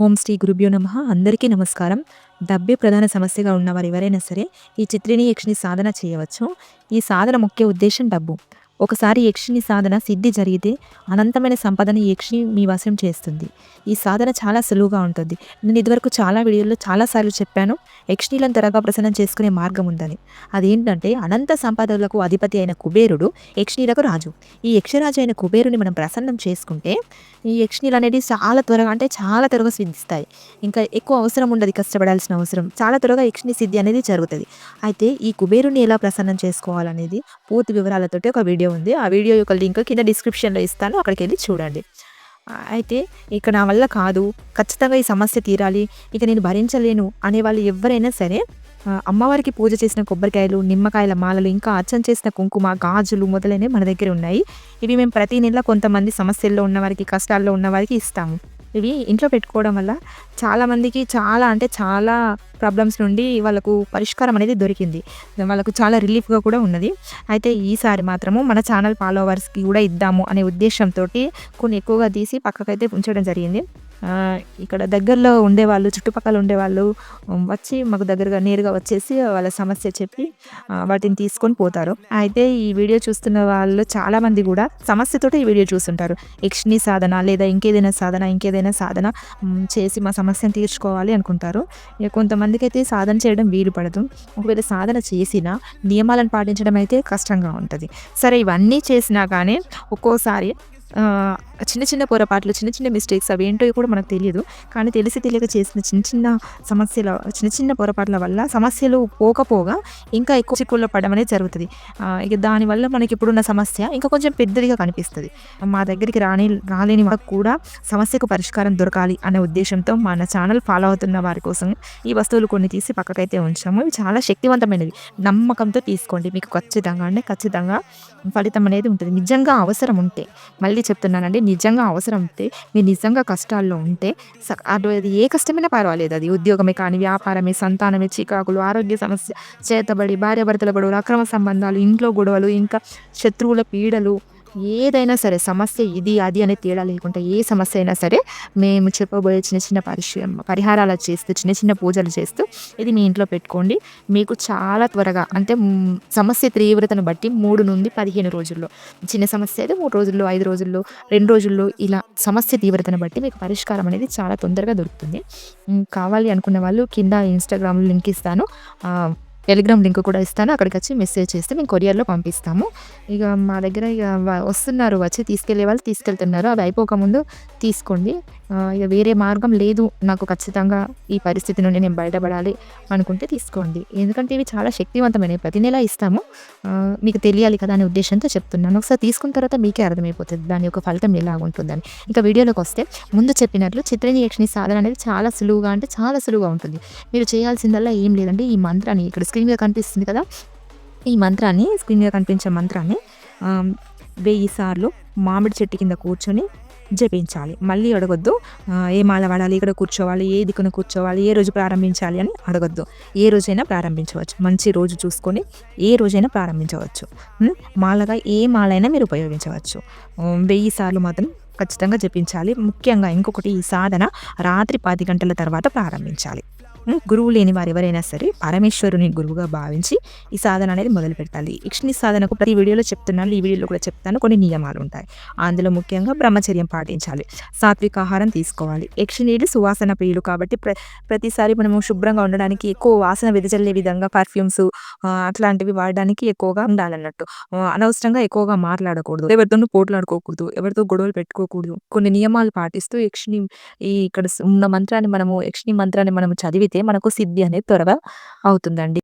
ఓం శ్రీ గురుభ్యో నమ. అందరికీ నమస్కారం. డబ్బే ప్రధాన సమస్యగా ఉన్నవారు ఎవరైనా సరే ఈ చిత్రీని యక్షిని సాధన చేయవచ్చు. ఈ సాధన ముఖ్య ఉద్దేశం డబ్బు. ఒకసారి యక్షిని సాధన సిద్ధి జరిగితే అనంతమైన సంపదని యక్షిని మీ వశం చేస్తుంది. ఈ సాధన చాలా సులువుగా ఉంటుంది. నేను ఇదివరకు చాలా వీడియోల్లో చాలాసార్లు చెప్పాను యక్షిణీలను త్వరగా ప్రసన్నం చేసుకునే మార్గం ఉందని. అదేంటంటే అనంత సంపదలకు అధిపతి అయిన కుబేరుడు యక్షిణీలకు రాజు. ఈ యక్షరాజు అయిన కుబేరుని మనం ప్రసన్నం చేసుకుంటే ఈ యక్షిణీలు అనేది చాలా త్వరగా అంటే చాలా త్వరగా సిద్ధిస్తాయి. ఇంకా ఎక్కువ అవసరం ఉండదు కష్టపడాల్సిన అవసరం. చాలా త్వరగా యక్షిణి సిద్ధి అనేది జరుగుతుంది. అయితే ఈ కుబేరుని ఎలా ప్రసన్నం చేసుకోవాలనేది పూర్తి వివరాలతోటి ఒక వీడియో ఉంది. ఆ వీడియో యొక్క లింక్ కింద డిస్క్రిప్షన్లో ఇస్తాను. అక్కడికి వెళ్ళి చూడండి అయితే ఇక నా వల్ల కాదు. ఖచ్చితంగా ఈ సమస్య తీరాలి. ఇక నేను భరించలేను అనే వాళ్ళు ఎవరైనా సరే అమ్మవారికి పూజ చేసిన కొబ్బరికాయలు నిమ్మకాయల మాలలు ఇంకా అచ్చం చేసిన కుంకుమ గాజులు మొదలైనవి మన దగ్గర ఉన్నాయి. ఇవి మేము ప్రతి నెల కొంతమంది సమస్యల్లో ఉన్నవారికి కష్టాల్లో ఉన్నవారికి ఇస్తాము. ఇవి ఇంట్లో పెట్టుకోవడం వల్ల చాలామందికి చాలా అంటే చాలా ప్రాబ్లమ్స్ నుండి వాళ్ళకు పరిష్కారం అనేది దొరికింది. వాళ్ళకు చాలా రిలీఫ్గా కూడా ఉన్నది. అయితే ఈసారి మాత్రము మన ఛానల్ ఫాలోవర్స్కి కూడా ఇద్దాము అనే ఉద్దేశంతో కొన్ని ఎక్కువగా తీసి పక్కకైతే ఉంచడం జరిగింది. ఇక్కడ దగ్గరలో ఉండేవాళ్ళు చుట్టుపక్కల ఉండేవాళ్ళు వచ్చి మాకు దగ్గరగా నేరుగా వచ్చేసి వాళ్ళ సమస్య చెప్పి వాటిని తీసుకొని పోతారు. అయితే ఈ వీడియో చూస్తున్న వాళ్ళు చాలామంది కూడా సమస్యతోటి ఈ వీడియో చూస్తుంటారు. యక్షిణీ సాధన లేదా ఇంకేదైనా సాధన ఇంకేదైనా సాధన చేసి మా సమస్యను తీర్చుకోవాలి అనుకుంటారు. కొంతమందికి అయితే సాధన చేయడం వీలు పడదు. ఒకవేళ సాధన చేసినా నియమాలను పాటించడం అయితే కష్టంగా ఉంటుంది. సరే ఇవన్నీ చేసినా కానీ ఒక్కోసారి చిన్న చిన్న పొరపాట్లు చిన్న చిన్న మిస్టేక్స్ అవి ఏంటో కూడా మనకు తెలియదు. కానీ తెలిసి తెలియక చేసిన చిన్న చిన్న సమస్యల చిన్న చిన్న పొరపాట్ల వల్ల సమస్యలు పోకపోగా ఇంకా ఎక్కువ చిక్కుల్లో పడడం అనేది జరుగుతుంది. ఇక దానివల్ల మనకి ఇప్పుడున్న సమస్య ఇంకా కొంచెం పెద్దదిగా కనిపిస్తుంది. మా దగ్గరికి రాని రాలేని వాళ్ళకు కూడా సమస్యకు పరిష్కారం దొరకాలి అనే ఉద్దేశంతో మన ఛానల్ ఫాలో అవుతున్న వారి కోసం ఈ వస్తువులు కొన్ని తీసి పక్కకైతే ఉంచాము. ఇవి చాలా శక్తివంతమైనవి. నమ్మకంతో తీసుకోండి. మీకు ఖచ్చితంగా అంటే ఖచ్చితంగా ఫలితం అనేది ఉంటుంది. నిజంగా అవసరం ఉంటే మళ్ళీ చెప్తున్నానండి. నిజంగా అవసరం అయితే మీరు నిజంగా కష్టాల్లో ఉంటే అది ఏ కష్టమైనా పర్వాలేదు. అది ఉద్యోగమే కానీ వ్యాపారమే సంతానమే చికాకులు ఆరోగ్య సమస్య చేతబడి భార్యాభర్తల గొడవలు అక్రమ సంబంధాలు ఇంట్లో గొడవలు ఇంకా శత్రువుల పీడలు ఏదైనా సరే సమస్య ఇది అది అనే తేడా లేకుండా ఏ సమస్య అయినా సరే మేము చెప్పబోయే చిన్న చిన్న పరిశ పరిహారాలు చేస్తూ చిన్న చిన్న పూజలు చేస్తూ ఇది మీ ఇంట్లో పెట్టుకోండి. మీకు చాలా త్వరగా అంటే సమస్య తీవ్రతను బట్టి మూడు నుండి పదిహేను రోజుల్లో. చిన్న సమస్య అయితే మూడు రోజుల్లో ఐదు రోజుల్లో రెండు రోజుల్లో ఇలా సమస్య తీవ్రతను బట్టి మీకు పరిష్కారం అనేది చాలా తొందరగా దొరుకుతుంది. కావాలి అనుకున్న వాళ్ళు కింద ఇన్స్టాగ్రామ్లో లింక్ ఇస్తాను. టెలిగ్రామ్ లింక్ కూడా ఇస్తాను. అక్కడికి వచ్చి మెసేజ్ చేస్తే మేము కొరియర్లో పంపిస్తాము. ఇక మా దగ్గర ఇక వస్తున్నారు. వచ్చి తీసుకెళ్ళే వాళ్ళు తీసుకెళ్తున్నారు. అవి అయిపోకముందు తీసుకోండి. ఇక వేరే మార్గం లేదు. నాకు ఖచ్చితంగా ఈ పరిస్థితి నుండి నేను బయటపడాలి అనుకుంటే తీసుకోండి. ఎందుకంటే ఇవి చాలా శక్తివంతమైనవి. ప్రతి నెల ఇస్తాము. మీకు తెలియాలి కదా అనే ఉద్దేశంతో చెప్తున్నాను. ఒకసారి తీసుకున్న తర్వాత మీకే అర్థమైపోతుంది దాని యొక్క ఫలితం ఎలా ఉంటుందని. ఇంకా వీడియోలోకి వస్తే ముందు చెప్పినట్లు చిత్రని సాధన అనేది చాలా సులువుగా అంటే చాలా సులువుగా ఉంటుంది. మీరు చేయాల్సిందల్లా ఏం లేదంటే ఈ మంత్రాన్ని ఇక్కడ స్క్రీన్ మీద కనిపిస్తుంది కదా. ఈ మంత్రాన్ని స్క్రీన్ మీద కనిపించే మంత్రాన్ని వెయ్యి సార్లు మామిడి చెట్టు కింద కూర్చొని జపించాలి. మళ్ళీ అడగొద్దు ఏ మాల వాడాలి ఇక్కడ కూర్చోవాలి ఏ దిక్కున కూర్చోవాలి ఏ రోజు ప్రారంభించాలి అని అడగొద్దు. ఏ రోజైనా ప్రారంభించవచ్చు. మంచి రోజు చూసుకొని ఏ రోజైనా ప్రారంభించవచ్చు. మాలగా ఏ మాలైనా మీరు ఉపయోగించవచ్చు. వెయ్యి సార్లు మాత్రం ఖచ్చితంగా జపించాలి. ముఖ్యంగా ఇంకొకటి ఈ సాధన రాత్రి పది గంటల తర్వాత ప్రారంభించాలి. గురువు లేని వారు ఎవరైనా సరే పరమేశ్వరుని గురువుగా భావించి ఈ సాధన అనేది మొదలు పెట్టాలి యక్షిణి సాధనకు ప్రతి వీడియోలో చెప్తున్నాను ఈ వీడియోలో కూడా చెప్తాను. కొన్ని నియమాలు ఉంటాయి. అందులో ముఖ్యంగా బ్రహ్మచర్యం పాటించాలి. సాత్విక ఆహారం తీసుకోవాలి. యక్షిణీలు సువాసన ప్రియులు కాబట్టి ప్ర ప్రతిసారి మనము శుభ్రంగా ఉండడానికి ఎక్కువ వాసన వెదజల్లే విధంగా పర్ఫ్యూమ్స్ అట్లాంటివి వాడడానికి ఎక్కువగా ఉండాలన్నట్టు. అనవసరంగా ఎక్కువగా మాట్లాడకూడదు. ఎవరితోనూ పోట్లాడుకోకూడదు. ఎవరితో గొడవలు పెట్టుకోకూడదు. కొన్ని నియమాలు పాటిస్తూ యక్షిణి ఈ ఇక్కడ ఉన్న మంత్రాన్ని మనము యక్షిణి మంత్రాన్ని మనము చదివితే మనకు సిద్ధి అనేది త్వరగా అవుతుందండి.